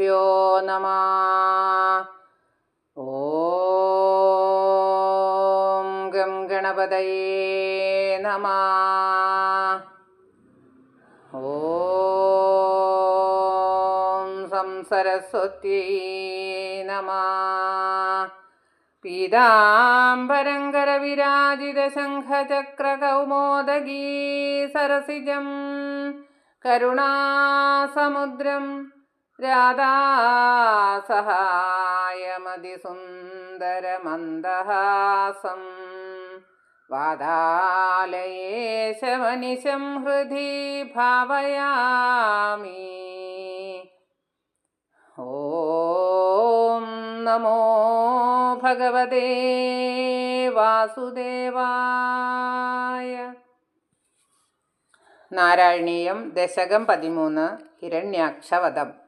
गुरुभ्यो नमः। ॐ गं गणपतये नमः। ॐ सं सरस्वत्यै नमः। पीताम्बरङ्गरविराजितशङ्खचक्रकौमोदगी सरसिजं करुणासमुद्रम् രാധാസഹായമതിസുന്ദരമന്ദഹാസം. വാദാലയേശമനിശം ഹൃദി ഭാവയാമി. ഓം നമോ ഭഗവതേ വാസുദേവായ. നാരായണീയം ദശകം പതിമൂന്ന് ഹിരണ്യാക്ഷവധം.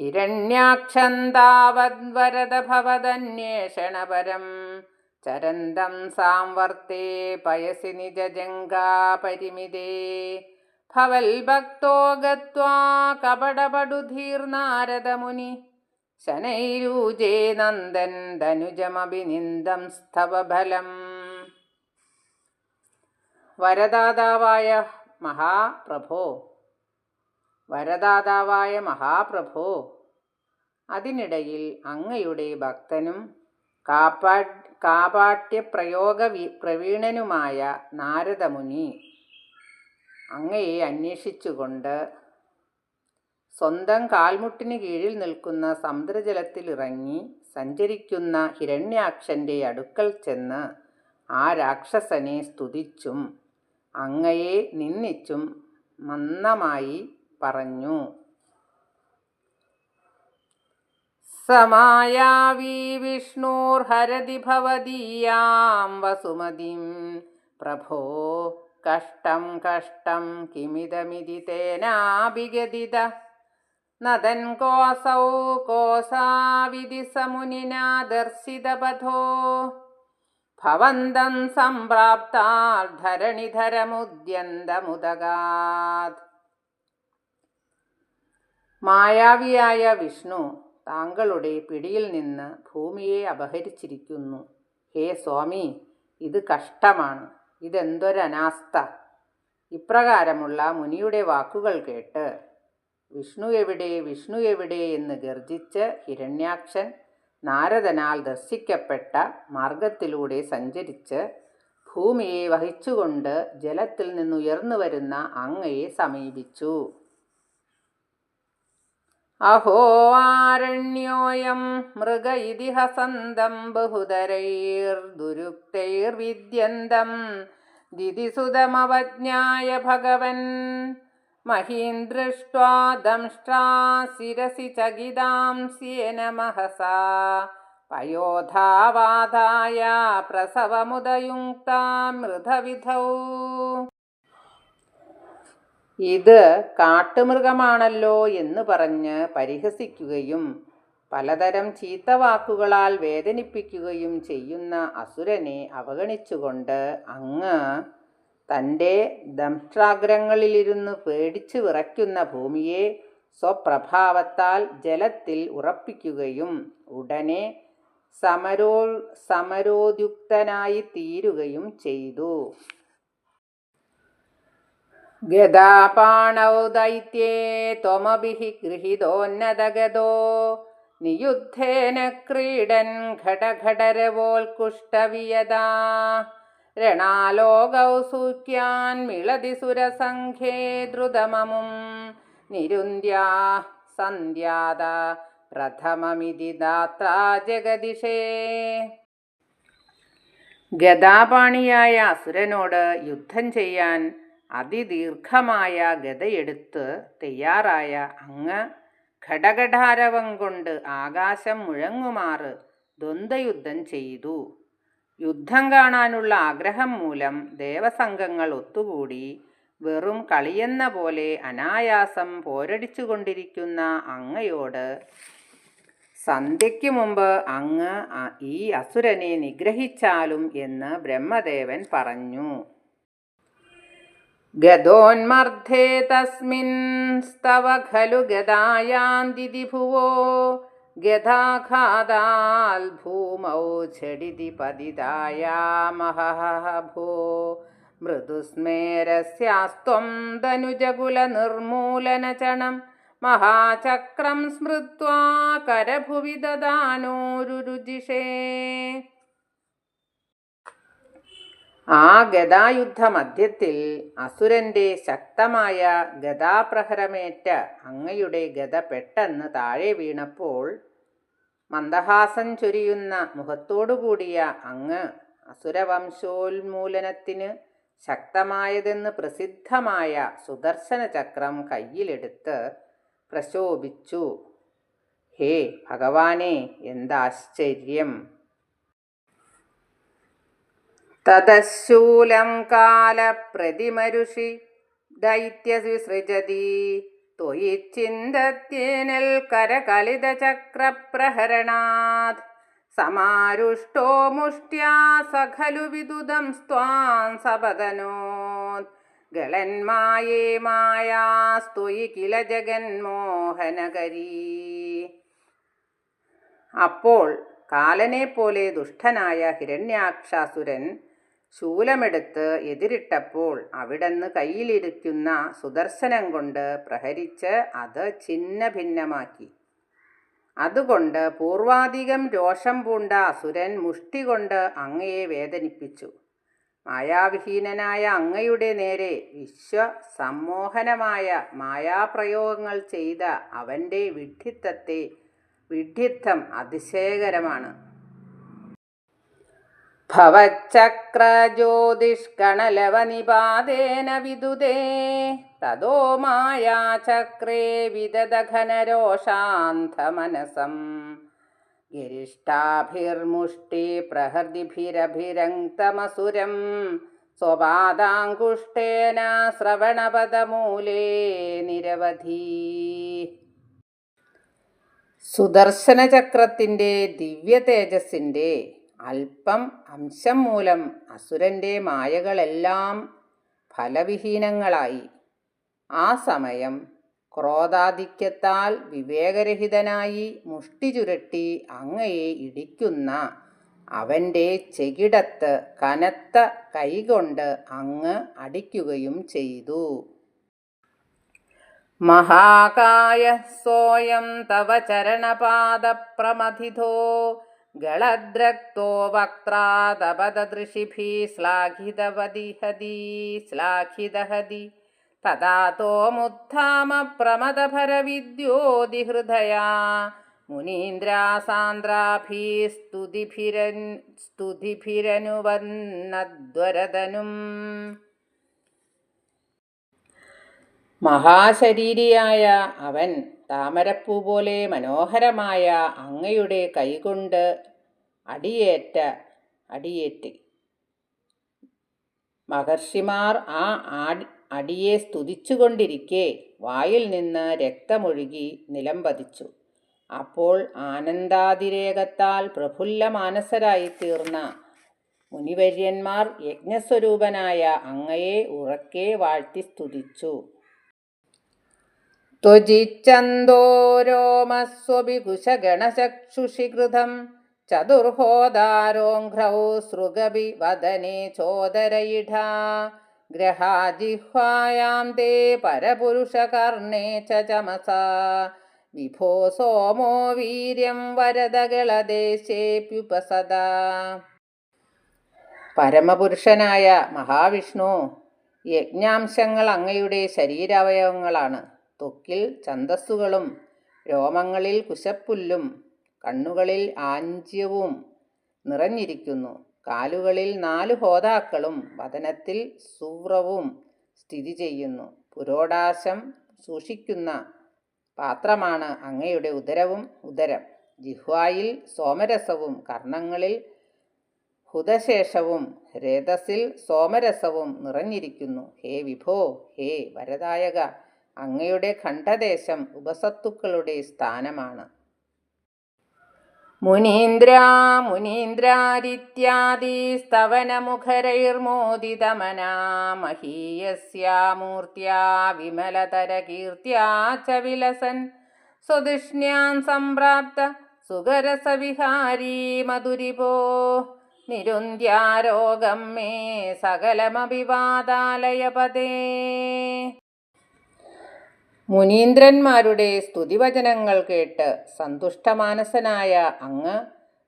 ഹിരണ്യാക്ഷന്താവദ്വരദ ഭവദന്വേഷണപരം ചരന്തം സാംവർത്തേ പയസി നിജജംഗാപരിമിതേ. ഭവൽഭക്തോ ഗത്വാ കപടപടുധീർനാരദമുനി. ശനൈരൂജേ നന്ദൻ ധനുജമഭിനിന്ദം സ്തവഫലം. വരദാതാവായ മഹാപ്രഭോ വരദാതാവായ മഹാപ്രഭോ. അതിനിടയിൽ അങ്ങയുടെ ഭക്തനും കാപ്പാ കാപാട്യപ്രയോഗ വി- പ്രവീണനുമായ നാരദമുനി അങ്ങയെ അന്വേഷിച്ചുകൊണ്ട് സ്വന്തം കാൽമുട്ടിന് കീഴിൽ നിൽക്കുന്ന സമുദ്രജലത്തിലിറങ്ങി സഞ്ചരിക്കുന്ന ഹിരണ്യാക്ഷന്റെ അടുക്കൽ ചെന്ന് ആ രാക്ഷസനെ സ്തുതിച്ചും അങ്ങയെ നിന്ദിച്ചും മന്ദമായി പറഞ്ഞു. സമായാവി വിഷ്ണുർഹരതി ഭവദീയാം വസുമതിം. പ്രഭോ കഷ്ടം കഷ്ടം കിമിതമിതി തേനാഭിഗതിത. നദൻ കോസൗ കോസാവിധി സമുനിനാ ദർശിതപഥോ ഭവന്തം സംപ്രാപ്താൽ ധരണിധരമുദ്യന്തമുദഗാത് മായാവിയായ വിഷ്ണു താങ്കളുടെ പിടിയിൽ നിന്ന് ഭൂമിയെ അപഹരിച്ചിരിക്കുന്നു. ഹേ സ്വാമി ഇത് കഷ്ടമാണ്. ഇതെന്തൊരനാസ്ഥ. ഇപ്രകാരമുള്ള മുനിയുടെ വാക്കുകൾ കേട്ട് വിഷ്ണു എവിടെ വിഷ്ണു എവിടെ എന്ന് ഗർജിച്ച് ഹിരണ്യാക്ഷൻ നാരദനാൽ ദർശിക്കപ്പെട്ട മാർഗത്തിലൂടെ സഞ്ചരിച്ച് ഭൂമിയെ വഹിച്ചുകൊണ്ട് ജലത്തിൽ നിന്നുയർന്നു വരുന്ന അങ്ങയെ സമീപിച്ചു. അഹോ ആരണ്യോയം മൃഗ ഇതി ഹസന്തം ബഹുതരൈർദുരുക്തൈർവിദ്യന്തം ദിതിസുതമവജ്ഞായ ഭഗവൻ. മഹീന്ദ്രഷ്ട്വാ ദംഷ്ട്രാ ശിരസി ചകിതാം സ്യേന മഹസാ. പയോധാവാധായ പ്രസവമുദയുക്താം മൃതവിധൗ ഇത് കാട്ടുമൃഗമാണല്ലോ എന്ന് പറഞ്ഞ് പരിഹസിക്കുകയും പലതരം ചീത്തവാക്കുകളാൽ വേദനിപ്പിക്കുകയും ചെയ്യുന്ന അസുരനെ അവഗണിച്ചുകൊണ്ട് അങ്ങ് തന്റെ ദംഷ്ട്രാഗ്രങ്ങളിലിരുന്ന് പേടിച്ചു വിറയ്ക്കുന്ന ഭൂമിയെ സ്വപ്രഭാവത്താൽ ജലത്തിൽ ഉറപ്പിക്കുകയും ഉടനെ സമരോ സമരോദ്യുക്തനായി തീരുകയും ചെയ്തു. ഗദാപാണൗ ദൈത്യേ ത്വമഭിഹി ഗൃഹീതോന്നതഗതോ. നിയുദ്ധേന ക്രീഡൻ ഘടഘടരവോൽക്കുഷ്ടവിയതാ രണാലോകൗ സൂക്യാൻ മിളതി സുരസംഘേ ദ്രുതമമും. നിരുന്ധ്യാ സന്ധ്യാത പ്രഥമമിതി ദാത്രാ ജഗദിഷേ. ഗദാപാണിയായ അസുരനോട് യുദ്ധം ചെയ്യാൻ അതിദീർഘമായ ഗതയെടുത്ത് തയ്യാറായ അങ്ങ് ഘടഘടാരവം കൊണ്ട് ആകാശം മുഴങ്ങുമാറ് ദ്വന്ദ്വയുദ്ധം ചെയ്തു. യുദ്ധം കാണാനുള്ള ആഗ്രഹം മൂലം ദേവസംഘങ്ങൾ ഒത്തുകൂടി വെറും കളിയെന്ന പോലെ അനായാസം പോരടിച്ചുകൊണ്ടിരിക്കുന്ന അങ്ങയോട് സന്ധ്യയ്ക്ക് മുമ്പ് അങ്ങ് ഈ അസുരനെ നിഗ്രഹിച്ചാലും എന്ന് ബ്രഹ്മദേവൻ പറഞ്ഞു. ഗതോന്മർദ്ധേ തസ്മിൻ സ്തവ ഖലു ഗതായാന്തിതി ഭുവോ भूमौ ഝടിതി പതിതായാമഹ ഭോ മൃദുസ്മേരസ്യാസ്ത്വം തനുജകുലനിർമൂലനചണം മഹാചക്രം സ്മൃത്വാ കരഭുവി ദദാനോരുരുജിഷേ ആ ഗദായുദ്ധ മധ്യത്തിൽ അസുരന്റെ ശക്തമായ ഗദാപ്രഹരമേറ്റ അങ്ങയുടെ ഗത പെട്ടെന്ന് താഴെ വീണപ്പോൾ മന്ദഹാസം ചൊരിയുന്ന മുഖത്തോടുകൂടിയ അങ്ങ് അസുരവംശോന്മൂലനത്തിന് ശക്തമായതെന്ന് പ്രസിദ്ധമായ സുദർശന ചക്രം കയ്യിലെടുത്ത് പ്രശോഭിച്ചു. ഹേ ഭഗവാനെ എന്താശ്ചര്യം! തതശൂലം കാലപ്രതിമരുഷി ത്വയിച്ചിന്തത്യേനൽ കരകളിത കരകലിതചക്രപ്രഹരണാത് സമാരുഷ്ടോ മുഷ്ട്യാ സഖലു വിദുദം സ്വാം സപതനോത് ഗളന്മായേ മായാസ്തുയി കില ജഗന്മോഹനകരീ അപ്പോൾ കാലനെ പോലെ ദുഷ്ടനായ ഹിരണ്യാക്ഷാസുരൻ ശൂലമെടുത്ത് എതിരിട്ടപ്പോൾ അവിടെന്ന് കയ്യിലിരിക്കുന്ന സുദർശനം കൊണ്ട് പ്രഹരിച്ച് അത് ഛിന്ന ഭിന്നമാക്കി അതുകൊണ്ട് പൂർവാധികം രോഷം പൂണ്ട അസുരൻ മുഷ്ടി കൊണ്ട് അങ്ങയെ വേദനിപ്പിച്ചു. മായാവിഹീനനായ അങ്ങയുടെ നേരെ വിശ്വസമ്മോഹനമായ മായാപ്രയോഗങ്ങൾ ചെയ്ത അവന്റെ വിഡ്ഢിത്തത്തെ വിഡ്ഢിത്തം അതിശയകരമാണ്. ഭവച്ചക്രജ്യോതിഷ്കണലവനിപാതേന വിദുദേ തതോ മായാചക്രേ വിദദഘനരോഷാന്ധമനസം ഗിരിഷ്ടാഭിർമുഷ്ടി പ്രഹൃതിഭിരഭിരങ്തമസുരം സ്വപാദാങ്കുഷ്ടേന ശ്രവണപദമൂലേ നിരവധി. സുദർശനചക്രത്തിന്റെ ദിവ്യ തേജസ്സിന്റെ അല്പം അംശം മൂലം അസുരന്റെ മായകളെല്ലാം ഫലവിഹീനങ്ങളായി. ആ സമയം ക്രോധാധിക്യത്താൽ വിവേകരഹിതനായി മുഷ്ടി ചുരട്ടി അങ്ങയെ ഇടിക്കുന്ന അവന്റെ ചെകിടത്ത് കനത്ത കൈകൊണ്ട് അങ്ങ് അടിക്കുകയും ചെയ്തു. മഹാകായ സോയം തവ ചരണപാദപ്രമഥിതോ गळद्रक्तो वक्त्रादपददृशिभिः श्लाघितवदिहदी श्लाघिदहदि। तदा तोमुत्थामप्रमदभरविद्योदिहृदया मुनीन्द्रासान्द्राफी स्तुतिफिरन् स्तुतिफिरनुवन्नद्वरदनुम् മഹാശരീരിയായ അവൻ താമരപ്പൂ പോലെ മനോഹരമായ അങ്ങയുടെ കൈകൊണ്ട് അടിയേറ്റ അടിയേറ്റ്. മഹർഷിമാർ ആ ആടി അടിയെ സ്തുതിച്ചുകൊണ്ടിരിക്കെ വായിൽ നിന്ന് രക്തമൊഴുകി നിലംപതിച്ചു അപ്പോൾ ആനന്ദാതിരേകത്താൽ പ്രഫുല്ല മാനസരായി തീർന്ന മുനിവര്യന്മാർ യജ്ഞസ്വരൂപനായ അങ്ങയെ ഉറക്കെ വാഴ്ത്തി സ്തുതിച്ചു. त्वजिच्छन्दो रोमस्वभि कुशगणचक्षुषि कृतं चतुर्होदारोङ्घ्रौ सृगभि वदने चोदरयिढा ग्रहाजिह्वायां ते परपुरुषकर्णे च चमसा विभो सोमो वीर्यं वरदगलदेशेऽप्युपसदा പരമപുരുഷനായ മഹാവിഷ്ണു യജ്ഞാംശങ്ങൾ അങ്ങയുടെ ശരീരാവയവങ്ങളാണ് ത്വക്കിൽ ഛന്തസ്സുകളും രോമങ്ങളിൽ കുശപ്പുല്ലും കണ്ണുകളിൽ ആഞ്ചവും നിറഞ്ഞിരിക്കുന്നു. കാലുകളിൽ നാലു ഹോതാക്കളും വതനത്തിൽ സൂവ്രവും സ്ഥിതി ചെയ്യുന്നു. പുരോടാശം സൂക്ഷിക്കുന്ന പാത്രമാണ് അങ്ങയുടെ ഉദരവും ഉദരം. ജിഹ്വായിൽ സോമരസവും കർണങ്ങളിൽ ഹുതശേഷവും രേതസിൽ സോമരസവും നിറഞ്ഞിരിക്കുന്നു. ഹേ വിഭോ ഹേ വരദായക അങ്ങയുടെ ഖണ്ഡദേശം ഉപസത്തുക്കളുടെ സ്ഥാനമാണ്. മുനീന്ദ്ര മുനീന്ദ്രാരിത്യാദി സ്തവനമുഖരൈർമോദിതമനാ മഹീയസ്യാമൂർത്തിയാ വിമലതരകീർത്തിയാ ച വിലസൻ സ്വദിഷ്ണ്യാം സംപ്രാപ്ത സുഖരസവിഹാരീ മധുരിപോ നിരുന്ധ്യാരോഗം മേ സകലമഭിവാദാലയപദേ മുനീന്ദ്രന്മാരുടെ സ്തുതിവചനങ്ങൾ കേട്ട് സന്തുഷ്ടമാനസനായ അങ്ങ്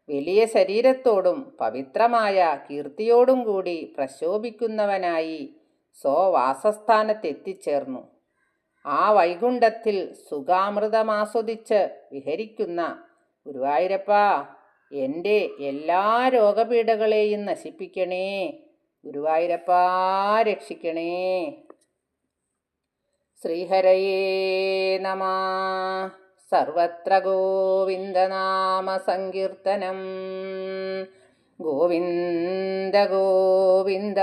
വലിയ ശരീരത്തോടും പവിത്രമായ കീർത്തിയോടും കൂടി പ്രശോഭിക്കുന്നവനായി സ്വവാസസ്ഥാനത്തെത്തിച്ചേർന്നു. ആ വൈകുണ്ഠത്തിൽ സുഖാമൃതമാസ്വദിച്ച് വിഹരിക്കുന്ന ഗുരുവായൂരപ്പ എന്റെ എല്ലാ രോഗപീഠകളെയും നശിപ്പിക്കണേ. ഗുരുവായൂരപ്പ രക്ഷിക്കണേ. ശ്രീഹരയേ നമ. സർവത്ര ഗോവിന്ദനാമ സങ്കീർത്തനം. ഗോവിന്ദ ഗോവിന്ദ.